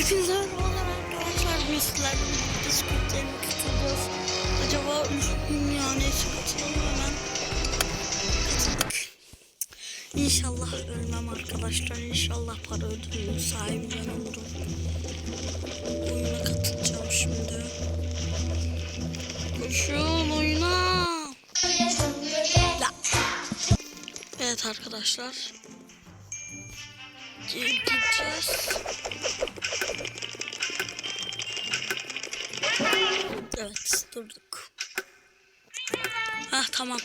Hepinize merhabalar arkadaşlar. Biz sizlerle birlikte Squid Game'e katılıyoruz. Acaba üzgün ya neyse katılalım hemen. Katıldık. İnşallah ölmem arkadaşlar. İnşallah para ödülünün sahibi ben olurum. Oyuna katılacağım şimdi. Koşun oyuna. Evet arkadaşlar. Gideceğiz. Evet durduk. Ah tamam.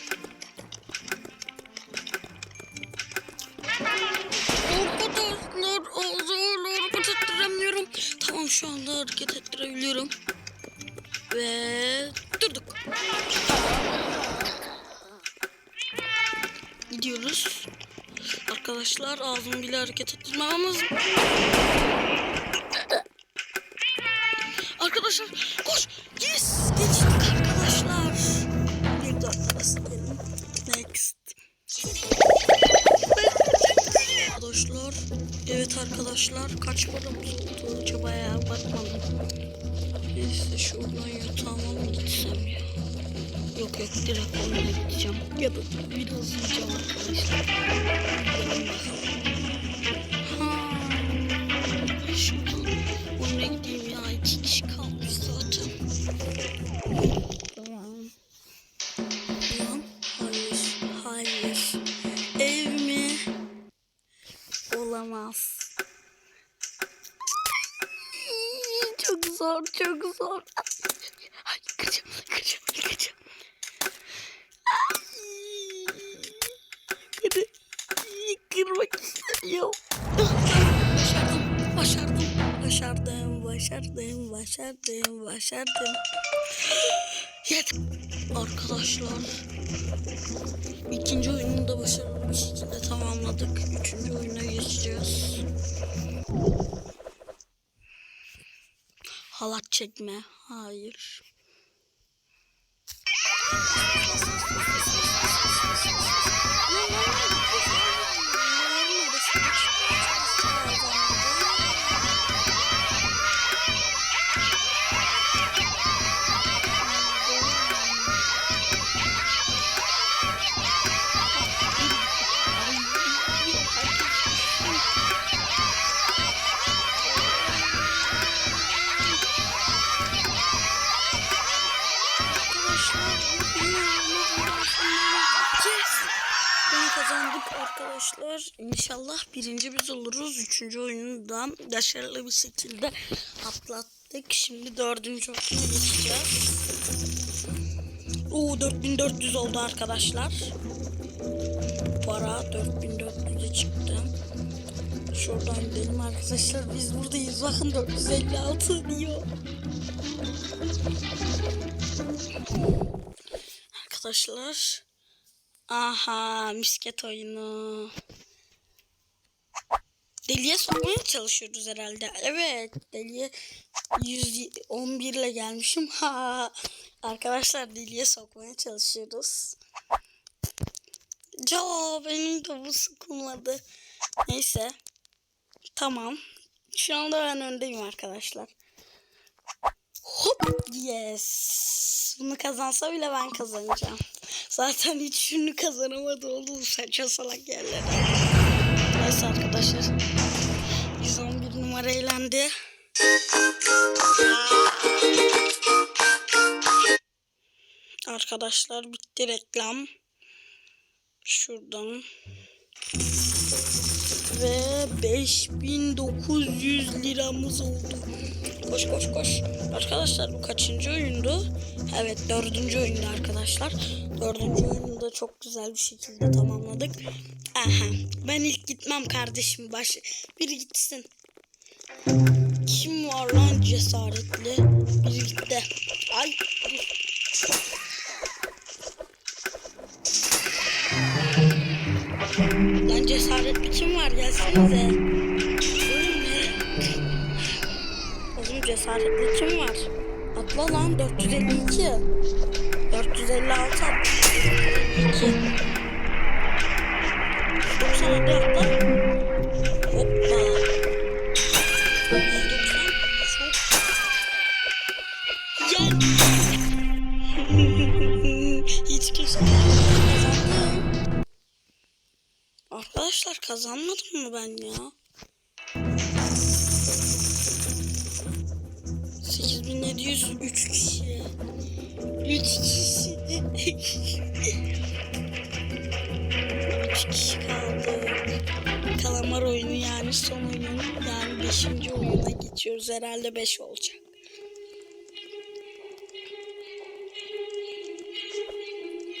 Arkadaşlar ettiremiyorum. Tamam şu anda hareket ettirebiliyorum. Ve durduk. Gidiyoruz. Arkadaşlar ağzımı bile hareket ettirmem lazım. Arkadaşlar koş. Yes. Geçtik arkadaşlar. Bir dakika benim. Next. Arkadaşlar. Evet arkadaşlar. Kaç paramız oldu acaba ya? Bakmadım. Neyse şuradan yatağıma mı gitsem ya? Yok yok direkt oraya gideceğim. Ya da biraz yiyeceğim arkadaşlar. Olamaz. Çok zor, çok zor. Ay, kıracağım, kıracağım, kıracağım. Kır, kırmak istemiyorum. Başardım, başardım, başardım, başardım, başardım, başardım. Yedim. Arkadaşlar. İkinci oyunu da başarılı bir tamamladık. Üçüncü oyuna geçeceğiz. Halat çekme. Hayır. Arkadaşlar. İnşallah birinci biz oluruz. Üçüncü oyunu da başarılı bir şekilde atlattık. Şimdi dördüncü oyuna geçeceğiz. Oo 4400 oldu arkadaşlar. Para 4400'e çıktı. Şuradan gidelim arkadaşlar. Biz buradayız. Bakın 456 diyor. Arkadaşlar. Aha misket oyunu. Deliye sokmaya çalışıyoruz herhalde. Evet deliye 111 ile gelmişim. Ha Arkadaşlar deliye sokmaya çalışıyoruz. Ya benim de bu sıkılmadı. Neyse. Tamam. Şu anda ben öndeyim arkadaşlar. Hop yes. Bunu kazansa bile ben kazanacağım. Zaten hiç şunu kazanamadı oldu saçma salak yerlere. Neyse arkadaşlar. 111 numara eğlendi. Arkadaşlar bitti reklam. Şuradan. Ve 5900 liramız oldu. Koş koş koş. Arkadaşlar bu kaçıncı oyundu? Evet dördüncü oyundu arkadaşlar. Dördüncü oyunu da çok güzel bir şekilde tamamladık. Aha ben ilk gitmem kardeşim. Baş... Biri gitsin. Kim var lan cesaretli? Biri gitti. Ay. Lan cesaretli kim var gelsenize. cesaretli kim var? Atla lan 452. 456 2. Dur sen bir. Hoppa. 190. Çok. Hiç kimse. Arkadaşlar kazanmadım mı ben ya? 8703 kişi. 3 kişi. 3 kişi kaldı. Kalamar oyunu yani son oyun. Yani 5. oyuna geçiyoruz. Herhalde 5 olacak.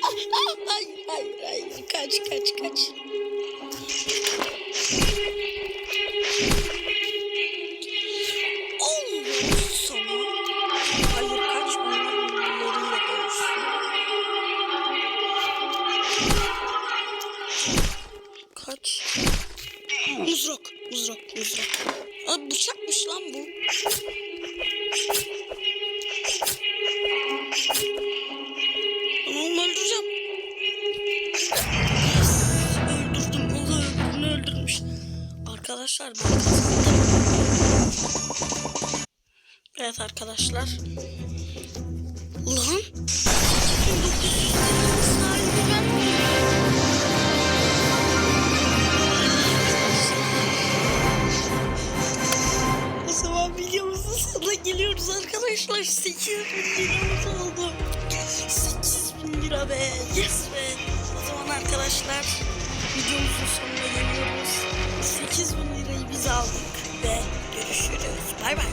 Ah, ah, Hayır hayır hayır. Kaç kaç kaç. Kaç. Mızrak, mızrak, mızrak. Aa, bıçakmış lan bu. Ben onu öldüreceğim. Yes, öldürdüm. O da öbürünü öldürmüş. Arkadaşlar ben. Evet arkadaşlar. Lan 8 bin liramız oldu. 8 bin lira be. Yes be. O zaman arkadaşlar videomuzun sonuna geliyoruz. 8 bin lirayı biz aldık ve görüşürüz. Bay bay.